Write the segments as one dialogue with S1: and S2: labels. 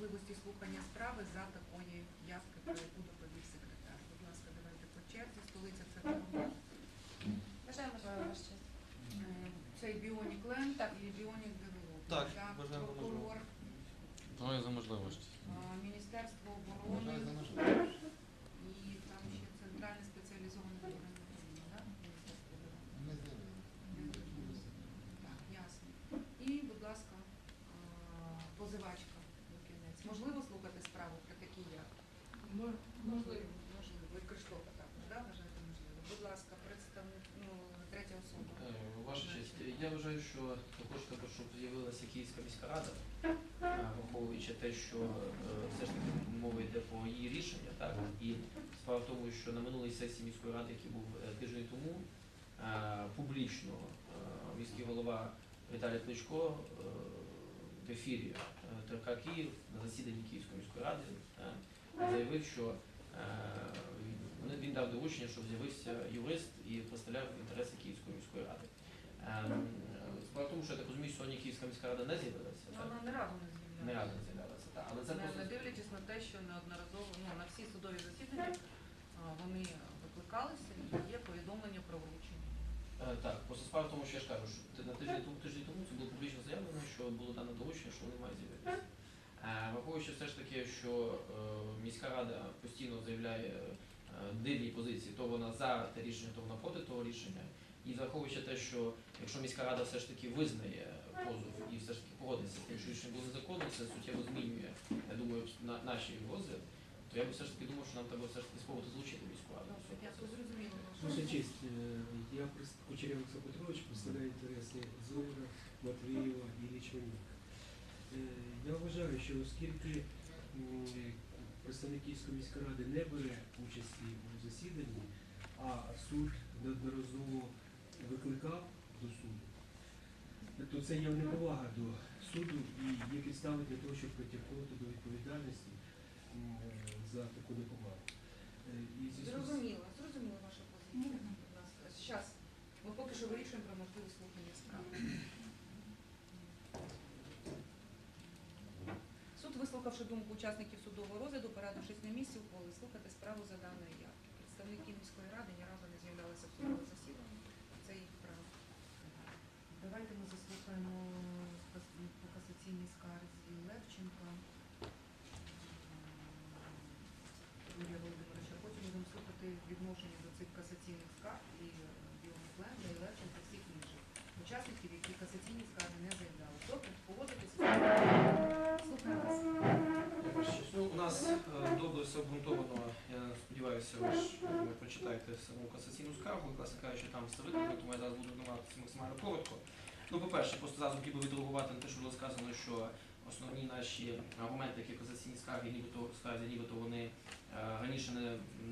S1: можливості слухання справи за такої явки, про яку доповів секретар. Будь ласка, давайте по черзі. Столиця це Тернопіль.
S2: Бажаємо ваш честь.
S1: Е, Цей Біонік Лен
S2: Так.
S1: і Біонік Девелоп.
S3: Так, бажаємо
S1: прокурор,
S4: за можливості.
S1: Міністерство оборони
S3: можливе.
S1: і там ще центральне спеціалізоване управління управління, так? Міністерство оборони.
S3: Не з'явилося.
S1: Так, ясно. І, будь ласка, а, позивачка до кінець. Можливо слухати справу про такі як? Можливо. Можливо. Ви Криштофа також, да, вважаєте можливо? Будь ласка, представник, ну, третя особа.
S5: Е, Ваша честь, я вважаю, що також щоб з'явилася Київська міська рада, враховуючи те, що е, все ж таки мова йде про її рішення, так і справа в тому, що на минулій сесії міської ради, який був е, тиждень тому, публічно міський голова Віталій Кличко е, в ефірі ТРК Київ на засіданні Київської міської ради заявив, що він дав доручення, щоб з'явився юрист і представляв інтереси Київської міської ради. Ем, Справа в тому, що я так розумію, сьогодні Київська міська рада не з'явилася,
S1: Ну. Вона не разу не
S5: не
S1: з'являлася.
S5: разом з'являлася. Так. Але це
S1: Не,
S5: просто
S1: не дивлячись на те, що неодноразово ну, на всі судові засідання а, вони викликалися і є повідомлення про вручення.
S5: Е, Так, просто справа в тому, що я ж кажу, що ти- на тиждень тому, тиждень тому це було публічно заявлено, що було дане доручення, що вони мають з'явитися. Е, Враховуючи все ж таки, що е, міська рада постійно заявляє е, дивні позиції, то вона за те рішення, то вона проти того рішення. І враховуючи те, що якщо міська рада все ж таки визнає позов і все ж таки погодиться з тим, що рішення було незаконне, це суттєво змінює, я думаю, на наші розгляд, то я би все ж таки думав, що нам треба все ж таки спробувати злучити міську раду.
S6: Ваша честь, е, я прис- Кучеря Олександр Петрович представляю інтереси Золера, Матвієва і Лічманюк. Е, Я вважаю, що оскільки представник Київської міської ради не бере участі у засіданні, а суд неодноразово викликав до суду, то це є неповага до суду і є підстави для того, щоб притягнути до відповідальності за таку неповагу. Е,
S1: Зрозуміло, зрозуміло ваша позиція. Зараз ми поки що вирішуємо про можливість слухання справи. Суд, вислухавши думку учасників судового розгляду, порадившись на місці, ухвалив слухати справу за даною явки. Представники міської ради ні разу не з'являлися в судове засідання. Це їх право. Давайте ми заслухаємо кас- по касаційній скарзі Левченка. Юрія Володимировича. Потім будемо слухати відношення до цих касаційних скарг і Біомікленда, і Левченка, всіх інших учасників, які касаційні скарги не заявляли. Добре, погодитися? Слухаємо вас.
S5: Ну, у нас е, добре все обґрунтовано. Я сподіваюся, ви ж ви прочитаєте саму касаційну скаргу, власне кажучи, там все викладено, тому я зараз буду намагатися максимально коротко. Ну, по-перше, просто зараз хотів би відреагувати на те, що було сказано, що основні наші аргументи, які в касаційній скаргі, нібито скарзі, нібито вони е, раніше не,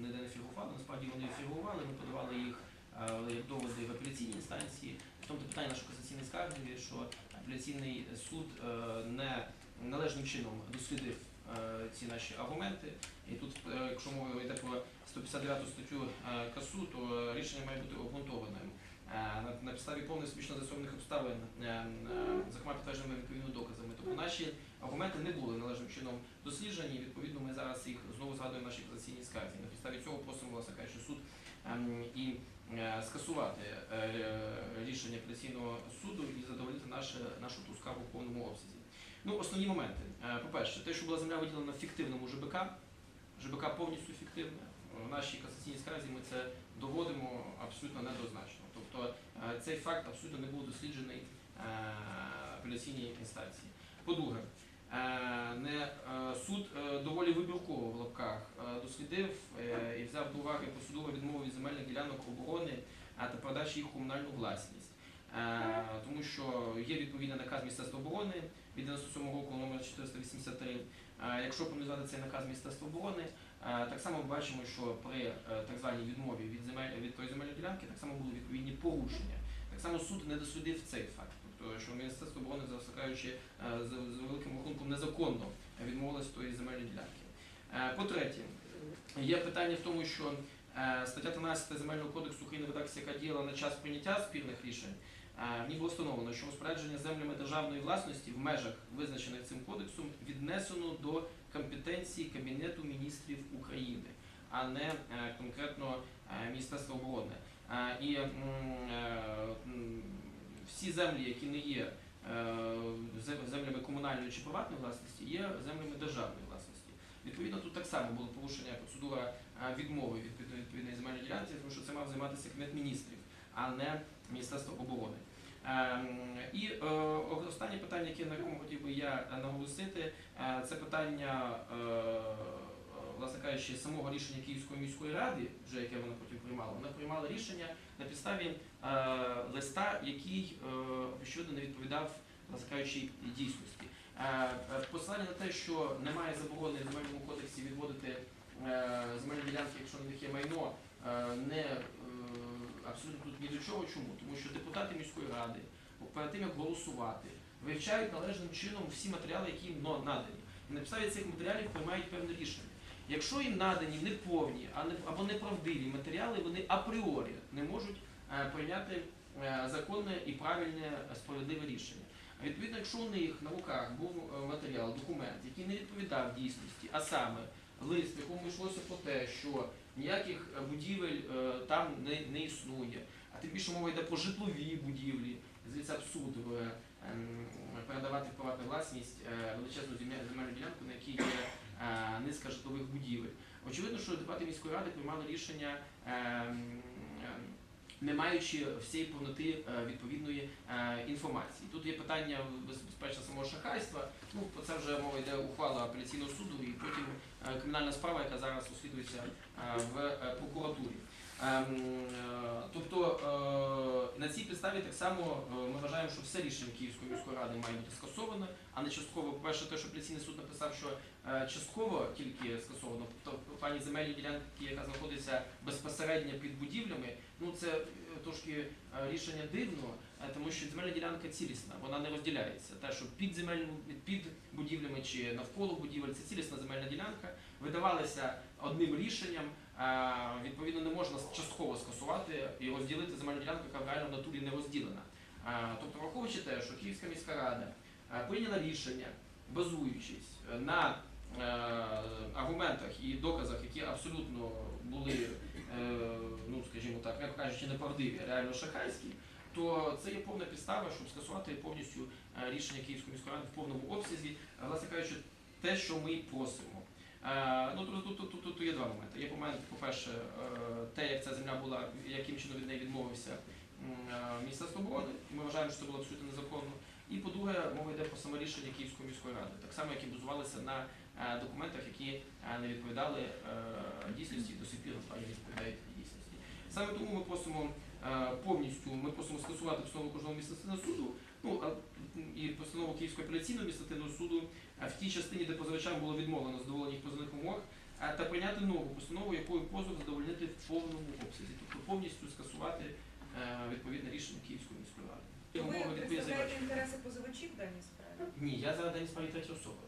S5: ніде не фігурували. Насправді вони фігурували, ми подавали їх е, як доводи в апеляційній інстанції. В тому питання нашої касаційної скарги, що апеляційний суд е, не належним чином дослідив ці наші аргументи. І тут, е, якщо мова йде про 159 статтю е, КАСУ, то е, рішення має бути обґрунтованим. Е, На, підставі повних смішно з'ясованих обставин, е, е, зокрема підтвердженими відповідними доказами. Тобто наші аргументи не були належним чином досліджені. і, Відповідно, ми зараз їх знову згадуємо в нашій касаційній скарзі. На підставі цього просимо, власне кажучи, суд і е, скасувати е, рішення апеляційного суду і задовольнити нашу ту скаргу в повному обсязі. Ну, основні моменти. Е, По-перше, те, що була земля виділена фіктивному ЖБК, ЖБК повністю фіктивне. В нашій касаційній скарзі ми це доводимо абсолютно недозначно. Тобто е, цей факт абсолютно не був досліджений е, апеляційній інстанції. По-друге, не, суд доволі вибірково в лапках дослідив і взяв до уваги посудову відмову від земельних ділянок оборони та передачі їх комунальну власність. Тому що є відповідний наказ Міністерства оборони від 97 року номер 483. Е, Якщо проаналізувати цей наказ Міністерства оборони, е, так само ми бачимо, що при е, так званій відмові від земель від тої земельної ділянки так само були відповідні порушення. Так само суд не дослідив цей факт, тобто що Міністерство оборони, закликаючи з, великим рахунком незаконно відмовилось тої земельної ділянки. По-третє, є питання в тому, що стаття 13 Земельного кодексу України в редакції, яка діяла на час прийняття спірних рішень, в ній встановлено, що розпорядження землями державної власності в межах, визначених цим кодексом, віднесено до компетенції Кабінету міністрів України, а не е, конкретно е, Міністерства оборони. І е, всі землі, які не є землями комунальної чи приватної власності, є землями державної власності. Відповідно, тут так само було порушення процедура відмови від відповідної земельної ділянки, тому що це мав займатися Кабінет міністрів, а не Міністерство оборони. Ем, І е, останнє питання, яке на якому хотів би я наголосити, е, це питання, е, власне кажучи, самого рішення Київської міської ради, вже яке вона потім приймала. Вона приймала рішення на підставі листа, який очевидно не відповідав, власне дійсності. Посилання на те, що немає заборони в земельному кодексі відводити земельні ділянки, якщо на них є майно, не абсолютно тут ні до чого. Чому? Тому що депутати міської ради перед тим як голосувати, вивчають належним чином всі матеріали, які їм надані. І на підставі цих матеріалів приймають певне рішення. Якщо їм надані неповні або неправдиві матеріали, вони апріорі не можуть е, прийняти е, законне і правильне е, справедливе рішення. Відповідно, якщо у них на руках був матеріал, документ, який не відповідав дійсності, а саме лист, в якому йшлося про те, що ніяких е, будівель е, там не, не існує, а тим більше мова йде про житлові будівлі, звідси абсурд е, ем, передавати в приватну власність величезну земельну ділянку, на якій є низка житлових будівель. Очевидно, що депутати міської ради приймали рішення, ем, ем, не маючи всієї повноти е, відповідної е, інформації. Тут є питання безпечно самого шахрайства. Ну про це вже мова йде ухвала апеляційного суду, і потім е, кримінальна справа, яка зараз розслідується в прокуратурі. Ем, е, Тобто е, на цій підставі так само е, ми вважаємо, що все рішення Київської міської ради має бути скасоване, а не частково. По-перше, те, що апеляційний суд написав, що частково тільки скасовано, тобто в плані земельної ділянки, яка знаходиться безпосередньо під будівлями, ну це трошки рішення дивно, тому що земельна ділянка цілісна, вона не розділяється. Те, що під земельним під будівлями чи навколо будівель, це цілісна земельна ділянка, видавалися одним рішенням. Відповідно, не можна частково скасувати і розділити земельну ділянку, яка в реально в натурі не розділена. Тобто, враховуючи те, що Київська міська рада прийняла рішення, базуючись е, на е, аргументах і доказах, які абсолютно були, е, ну скажімо так, м'яко кажучи, неправдиві, реально шахрайські, то це є повна підстава, щоб скасувати повністю рішення Київської міської ради в повному обсязі, власне кажучи, те, що ми просимо. Е, Ну, тут, тут, тут, тут, є два моменти. Є момент, по-перше, е, те, як ця земля була, яким чином від неї відмовився е, Міністерство оборони, ми вважаємо, що це було абсолютно незаконно. І по-друге, мова йде про саме рішення Київської міської ради, так само, які базувалися на документах, які не відповідали дійсності до сих пір не відповідають дійсності. Саме тому ми просимо повністю, ми просимо скасувати постанову кожного адміністративного суду, ну і постанову Київського апеляційного адміністративного суду в тій частині, де позивачам було відмовлено задоволення їх позовних умов, та прийняти нову постанову, якою позов задовольнити в повному обсязі, тобто повністю скасувати е, відповідне рішення Київської міської ради.
S1: Ви представляєте інтереси позивачів в даній справі?
S5: Ні, я зараз дані справі третя особа.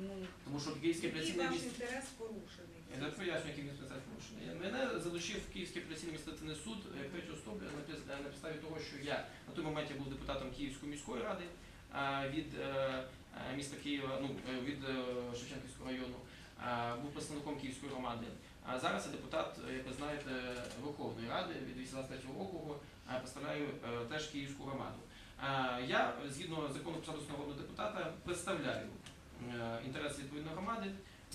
S1: Ну,
S5: Тому що Київський апеляційний
S1: ваш інтерес порушений?
S5: Я поясню, він спеціальний порушення. Мене залучив Київський апеляційний адміністративний суд як третю особу на підставі того, що я на той момент я був депутатом Київської міської ради від е, е, міста Києва, ну е, від е, Шевченківського району, був представником Київської громади. А зараз я депутат, е, як ви знаєте, Верховної Ради від 18 округу, представляю е, теж Київську громаду. Я, згідно закону про статус народного депутата, представляю е, інтереси відповідної громади.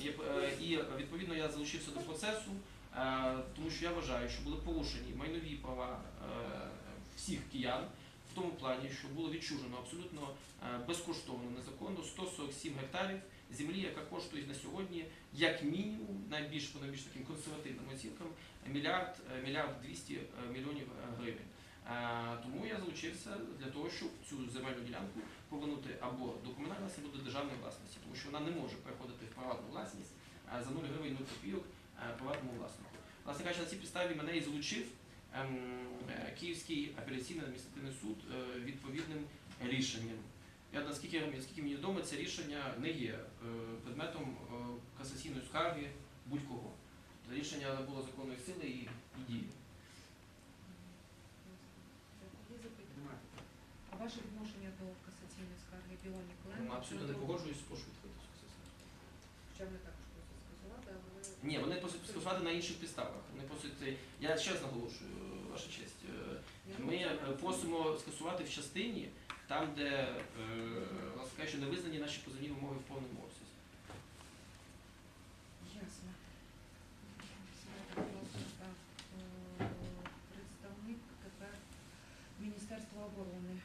S5: Е, І відповідно я залучився до процесу, е, тому що я вважаю, що були порушені майнові права е, всіх киян в тому плані, що було відчужено абсолютно е, безкоштовно, незаконно 147 гектарів землі, яка коштує на сьогодні як мінімум, найбільш по найбільш таким консервативним оцінкам, мільярд, е, мільярд 200 е, мільйонів е, гривень. Е, Тому я залучився для того, щоб цю земельну ділянку повернути або до комунальної власності, або до державної власності, тому що вона не може переходити в приватну власність за 0 гривень 0 копійок приватному власнику. Власне кажучи, на цій підставі мене і залучив ем, е, Київський апеляційний адміністративний суд е, відповідним рішенням. Я наскільки, наскільки мені відомо, це рішення не є е, предметом е, касаційної скарги будь-кого. Рішення було законної сили і, і діє.
S1: Є запитання? А ваше відношення до касаційної скарги Біоні
S5: Ну, Абсолютно не погоджуюсь, прошу відкрити цю касаційну.
S1: Хоча вони також просять скасувати, але.
S5: Ні, вони просять скасувати на інших підставах. Вони просять, е, я ще раз наголошую, е, ваша честь. е, Ми е, просимо скасувати в частині, там, де е, власне кажучи, не визнані наші позовні вимоги в повному обсязі.
S1: Ясно. Сідайте, будь ласка, так. Е, Представник тепер Міністерства оборони.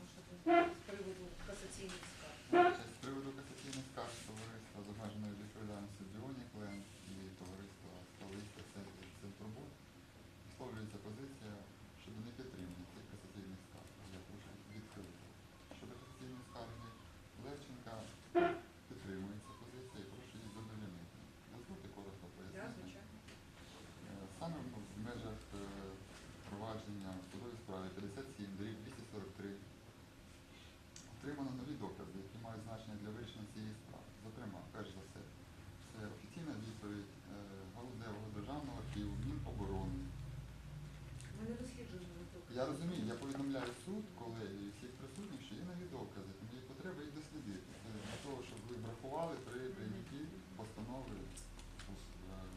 S1: Ваше тут з приводу касаційних скарг.
S3: З приводу касаційних скарг товариства з обмеженою відповідальністю Біонік Ленд і товариства Столиця Сервіс Центробуд висловлюється позиція щодо непідтримання цих касаційних скарг. Я прошу відхилити. Щодо касаційної скарги Левченка підтримується позиція і прошу її задовольнити. Дозвольте коротко
S1: Я,
S3: пояснити.
S1: звичайно.
S3: Е, Саме в в межах е, провадження в судовій справі 57 дріб 243 отримано нові докази, які мають значення для вирішення цієї справи. Зокрема, перш за все, це офіційна відповідь е, Галузевого державного архіву Міноборони.
S1: Ми не досліджуємо докази.
S3: Я розумію, я повідомляю суд, колегію і всіх присутніх, що є нові докази, тому є потреба їх дослідити. Це для того, щоб ви врахували при прийнятті постанови е,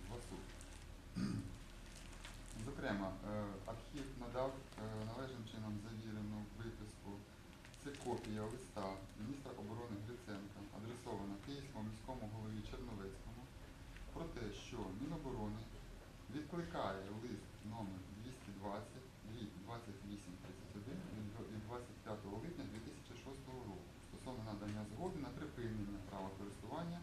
S3: в суд. Зокрема, е, архів надав е, належним чином завірену виписку. Це копія листа міністра оборони Гриценка, адресована Київському міському голові Черновецькому, про те, що Міноборони відкликає лист номер 220 рік 2831 від дв- від 25 липня 2006 року стосовно надання згоди на припинення права користування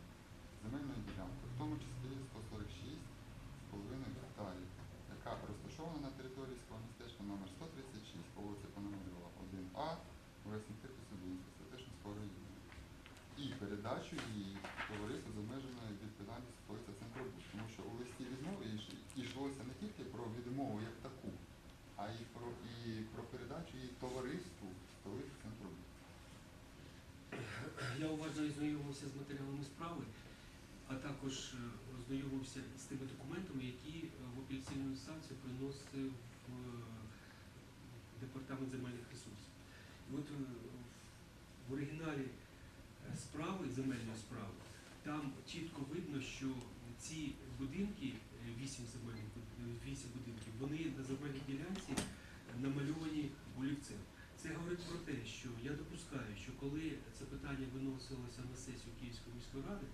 S3: земельною ділянкою, в тому числі 146,5 гектарів, яка розташована на території сільського містечка номер 136 по вулиці Пономарьова 1А в Весні-Собінська, Святишинського району. І передачу її товариству з обмеженою відповідальністю столиця Центробуд. Тому що у листі відмови йш- йшлося не тільки про відмову як таку, а й про, і про передачу її товариству столиці Центробуд.
S6: Я уважно ознайомився з матеріалами справи, а також е, ознайомився з тими документами, які е, в апеляційну інстанцію приносив е, департамент земельних ресурсів. І от в оригіналі справи, земельної справи, там чітко видно, що ці будинки, е, вісім земельних буд- вісім будинків, вони на земельній ділянці намальовані олівцем. Це говорить про те, що я допускаю, що коли це питання виносилося на сесію Київської міської ради,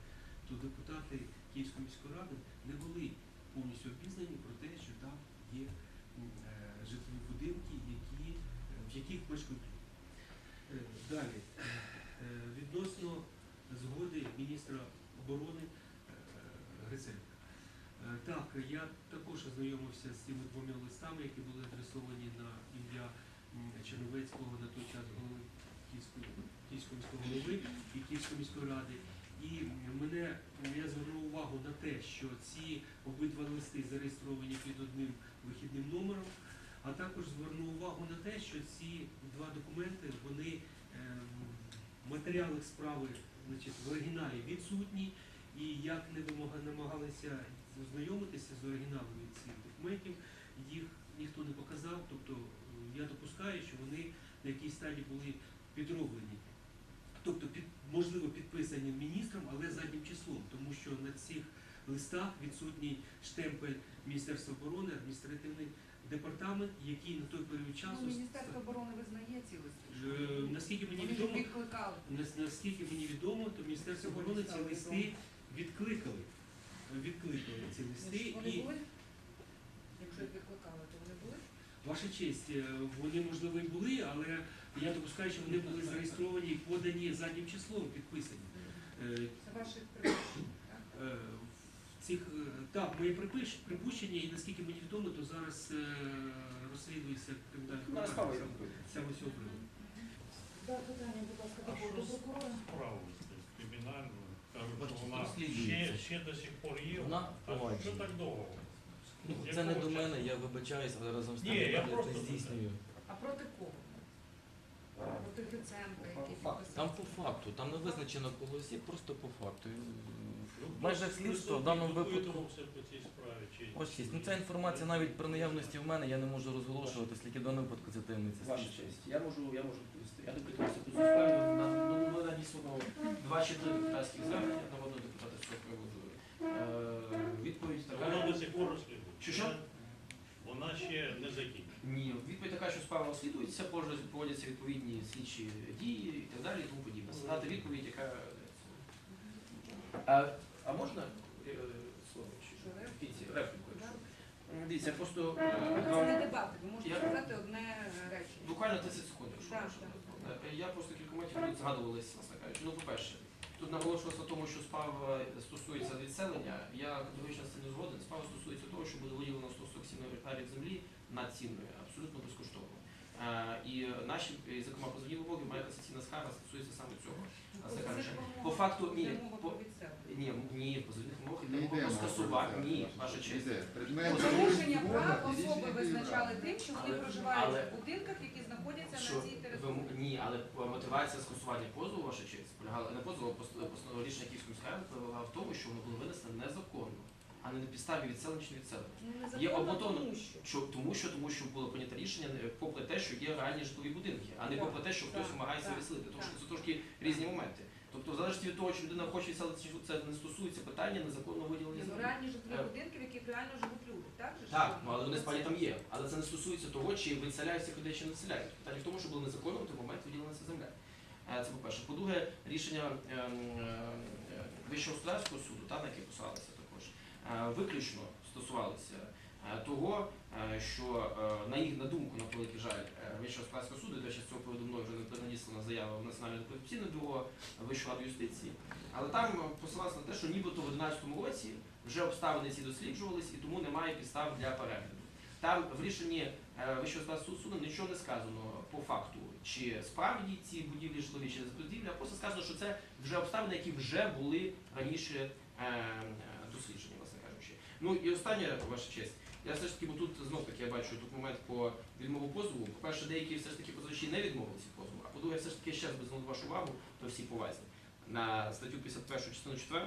S6: то депутати Київської міської ради не були повністю обізнані про те, що там є е, житлові будинки, які, е, в яких мешкають люди. Е, Далі, відносно згоди міністра оборони Гриценка. Так, я також ознайомився з цими двома листами, які були адресовані на ім'я Черновецького на той час голови Київської, Київського міського голови і Київської міської ради. І мене я звернув увагу на те, що ці обидва листи зареєстровані під одним вихідним номером, а також звернув увагу на те, що ці два документи вони ем, в матеріалах справи значить, в оригіналі відсутні, і як не намагалися ознайомитися з оригіналами цих документів, їх ніхто не показав. Тобто я допускаю, що вони на якійсь стадії були підроблені. Тобто, під, можливо, підписані міністром, але заднім числом, тому що на цих листах відсутній штемпель Міністерства оборони, адміністративний департамент, який на той період часу
S1: Ну, Міністерство оборони визнає ці листи.
S6: Е, наскільки мені
S1: Вони
S6: відомо,
S1: відкликали.
S6: Нас- Наскільки мені відомо, то Міністерство оборони ці листи відкликали. Відкликали ці
S1: Ну,
S6: листи
S1: Вони
S6: і
S1: були? Якщо їх відкликали, то вони були?
S6: ваша честь, е, вони можливо і були, але я допускаю, що вони були зареєстровані і подані заднім числом, підписані. Е,
S1: Це ваші припущення, так?
S6: е, цих е, так, моє припущення, і наскільки мені відомо, то зараз е, розслідується кримінальне
S5: Ну, справа
S6: саме цього приводу.
S1: Да, питання, будь ласка,
S7: А що
S1: до
S7: з
S1: прокурора.
S7: справою кримінальну? Кажуть, що вона ще, ще до сих пор є.
S4: Вона
S7: А що так довго?
S4: Ну, це не до мене, я вибачаюсь, але разом з тим
S7: Ні, я
S4: я
S7: просто
S4: здійснюю.
S1: А проти кого? Який підписав.
S4: Там по факту, там не визначено осіб, просто по факту. І, В межах слідства в даному випадку.
S7: Допитувався по цій справі чи
S4: Ось честь. Ну ця інформація навіть при наявності в мене я не можу розголошувати, оскільки в даному випадку це таємниця
S5: Ваша честь, я можу, я можу відповісти. Я допитувався по цій на, ну, на надіслано два чи три депутатських звернення народного депутата з цього приводу. Е, Відповідь
S7: Вона
S5: така.
S7: до сих пор розслідує.
S5: Що, що?
S7: Вона ще не закінчена.
S5: Ні, відповідь така, що справа розслідується, проводяться відповідні слідчі дії і так далі, і тому подібне. Дати відповідь, яка. А, а можна е, слово чи репліку?
S1: Да.
S5: Дивіться, просто
S1: Це не
S5: е,
S1: дебати, ви можете
S5: Я-
S1: сказати одне речення.
S5: буквально 30 секунд, якщо
S1: Так, так.
S5: Е, Я просто кілька моментів тут згадувалися, власне кажучи. Ну, по-перше, тут наголошувалося тому, що справа стосується відселення. Я категорично з цим не згоден. Справа стосується того, що буде виділено 147 гектарів землі над цінною, абсолютно безкоштовно. Е, І наші, зокрема, позовні вимоги, моя касаційна скарга стосується саме цього. По факту, ні, по- Ні, ні, позовних вимогах
S3: Не
S5: йде мова
S3: це,
S5: Ні,
S3: ваша честь.
S1: Порушення прав особи визначали тим, що вони проживають в будинках, які знаходяться на цій території.
S5: ні, але мотивація скасування позову, ваша честь, полягала не позову, а рішення Київської міської ради полягала в тому, що воно було винесено незаконно, не на підставі відселення чи не відселення.
S1: Ну,
S5: Є обґрунтовано.
S1: тому що.
S5: Тому, що тому, що було прийнято рішення попри те, що є реальні житлові будинки, а не
S1: Так,
S5: попри те, що хтось
S1: так,
S5: виселити. Тому що це трошки різні моменти. Тобто, в залежності від того, чи людина хоче відселитися, чи це не стосується питання незаконного виділення
S1: ну,
S5: землі.
S1: реальні житлові
S5: Е.
S1: будинки, в яких реально живуть люди, так же?
S5: Так, ну але вони справді там є. Але це не стосується того, чи виселяються людей, чи не виселяють. Питання в тому, що було незаконно в той момент виділена ця земля. Е, Це по-перше. По-друге, рішення ем, е, Вищого господарського суду, та, на яке посилалися виключно стосувалися е, того, е, що е, на їх на думку, на великий жаль, е, Вищого господарського суду, до з цього приводу мною вже не надіслана заява в Національне антикорупційне бюро Вищої ради юстиції. Але там е, посилалися на те, що нібито в 2011 році вже обставини ці досліджувались і тому немає підстав для перегляду. Там в рішенні е, Вищого господарського суду нічого не сказано по факту, чи справді ці будівлі житлові, чи не будівлі, а просто сказано, що це вже обставини, які вже були раніше е, е, досліджені. Ну і останнє, ваша честь. Я все ж таки, бо тут знов таки я бачу тут момент по відмову позову. По-перше, деякі все ж таки позовачі не відмовилися позову, а по-друге, все ж таки ще раз би звернув вашу увагу, то всі повазі на статтю 51 частину 4,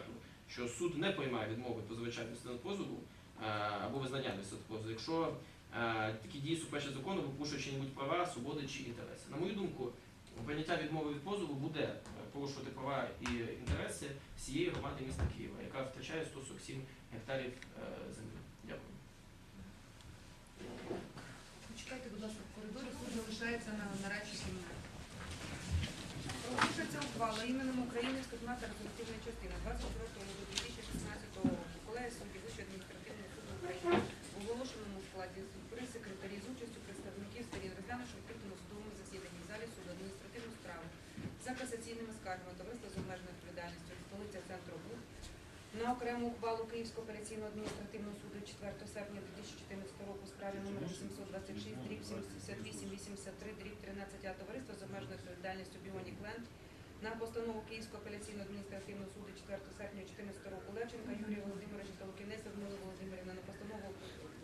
S5: що суд не приймає відмови позивача від позову е, або визнання від позову, якщо е, такі дії суперечать закону, порушують чиї-небудь права, свободи чи інтереси. На мою думку, прийняття відмови від позову буде е, порушувати права і інтереси всієї громади міста Києва, яка втрачає 147 гектарів е, землі. Дякую.
S1: Почекайте, будь ласка, в коридорі суд залишається на нарадчій кімнаті. Проголошується ухвала іменем України з та резолютивної частини 24 лютого 2016 року. Колеги судді Вищого адміністративного суду України в оголошеному складі при секретарі з участю представників сторін розглянувши в відкритому судовому засіданні в залі суду адміністративну справу за касаційними скаргами товариства з обмеженою відповідальністю столиця центру БУД на окрему ухвалу Київського апеляційного адміністративного суду 4 серпня 2014 року справі номер 826 дріб 78 83 дріб 13 а товариство з обмеженою відповідальністю Біонік Ленд на постанову Київського апеляційного адміністративного суду 4 серпня 2014 року Левченка Юрія Володимировича та Лукінець Людмили Володимирівна на постанову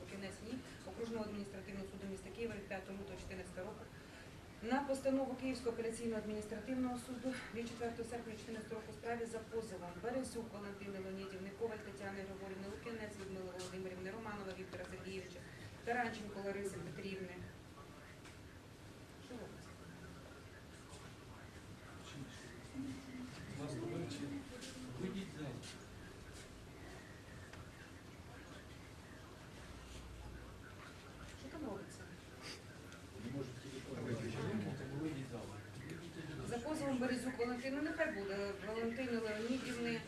S1: Лукінець НІ окружного адміністративного суду міста Києва від 5 лютого 2014 року на постанову Київського апеляційного адміністративного суду від 4 серпня 2014 року справі за позовом Березюк Валентини Леонідівни, Коваль Тетяни Григорівни, Лукінець Людмили Володимирівни, Романова Віктора Сергійовича, Таранченко Лариси Петрівни. Що робиться?
S6: Вас думаете, выйдите в зал.
S1: Що там робиться?
S6: Выйдите в зал.
S1: За позовом Березюк Валентини, ну, нехай буде, Валентини Леонідівни, е,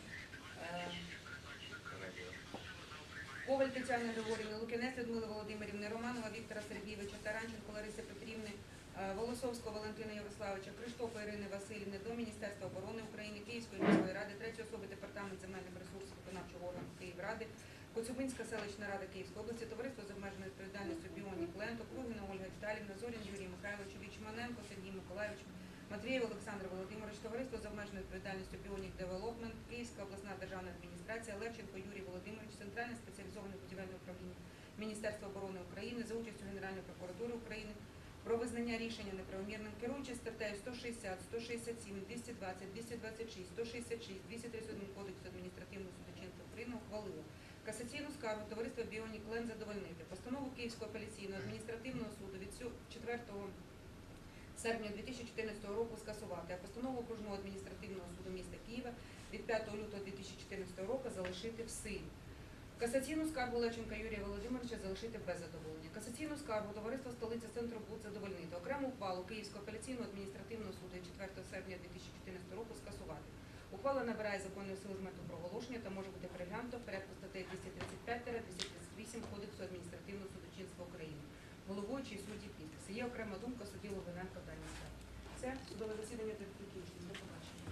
S1: Коваль Тетяни Григорівни, Лукінець Людмили Володимирівни, Романова Віктора Сергійовича, Таранченко Лариси Петрівни, е, Волосовського Валентина Ярославовича, Криштопа Ірини Васильівни до Міністерства оборони України, Київської міської ради, третьої особи Департамент земельних ресурсів виконавчого органу Київради, Коцюбинська селищна рада Київської області, товариство з обмеженою відповідальністю Біонік Ленд, Округіна Ольга Віталівна, Зорін Юрій Михайлович, Вічманенко, Сергій Миколаївич, Матвієв Олександр Володимирович, товариство з обмеженою відповідальністю Біонік Девелопмент, Київська обласна державна адміністрація, Левченко Юрій Володимирович, Центральне спеціалізоване будівельне управління Міністерства оборони України за участю Генеральної прокуратури України про визнання рішення неправомірним, керуючись статтею 160, 167, 220, 226, 166, 231 Кодексу адміністративного судочинства України ухвалило касаційну скаргу товариства Біонік Лен задовольнити. Постанову Київського апеляційного адміністративного суду від 4 серпня 2014 року скасувати, а постанову окружного адміністративного суду міста Києва від 5 лютого 2014 року залишити в силі. Касаційну скаргу Левченка Юрія Володимировича залишити без задоволення. Касаційну скаргу товариства столиця центру БУД задовольнити. Окрему ухвалу Київського апеляційного адміністративного суду 4 серпня 2014 року скасувати. Ухвала набирає законної сили з метою проголошення та може бути переглянута в порядку статей 235-238 Кодексу адміністративного судочинства України. Головуючий судді підписи. Є окрема думка судді Логвиненко в даній справі. Це судове засідання закінчено. До побачення.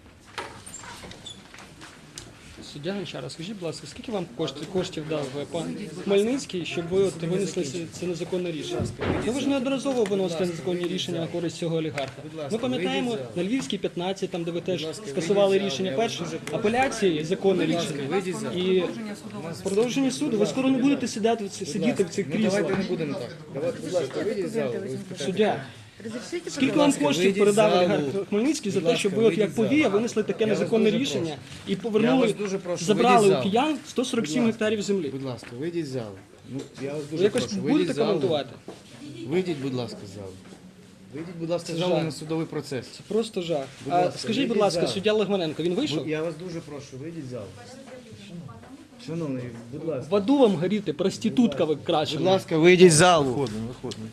S8: Суддя Гончара, скажіть, будь ласка, скільки вам коштів, коштів дав е, пан Хмельницький, щоб ви от винесли це- незаконне рішення? Ну ви ж неодноразово виносите незаконні рішення на користь цього олігарха. Ми пам'ятаємо на Львівській 15, там де ви теж скасували рішення перше, апеляції, законне рішення. І
S1: Продовження
S8: суду ви скоро не будете сидіти, сидіти в цих
S9: Ну давайте не будемо так. Давайте, будь ласка, вийдіть з залу.
S8: Суддя, скільки вам коштів передав
S9: з залу.
S8: Хмельницький за те, щоб ви от як повія винесли таке незаконне рішення і повернули,
S9: дуже прошу,
S8: забрали у киян 147 гектарів землі.
S9: Будь ласка, вийдіть з залу. Ну, я вас
S8: Ви
S9: дуже
S8: якось
S9: прошу,
S8: будете
S9: вийдіть з залу.
S8: коментувати?
S9: Вийдіть, будь ласка, з залу. Вийдіть, будь ласка, з залу на судовий процес.
S8: Це просто жах.
S9: Будь
S8: А
S9: ласка,
S8: скажіть, будь
S9: вийдіть
S8: ласка,
S9: з залу.
S8: суддя Легманенко, він вийшов?
S9: Я вас дуже прошу, вийдіть з залу. Шановний, будь ласка.
S8: В аду вам горіти, проститутка ви
S9: краще.
S8: Будь
S9: ласка, вийдіть з залу.
S4: Виходимо, виходимо.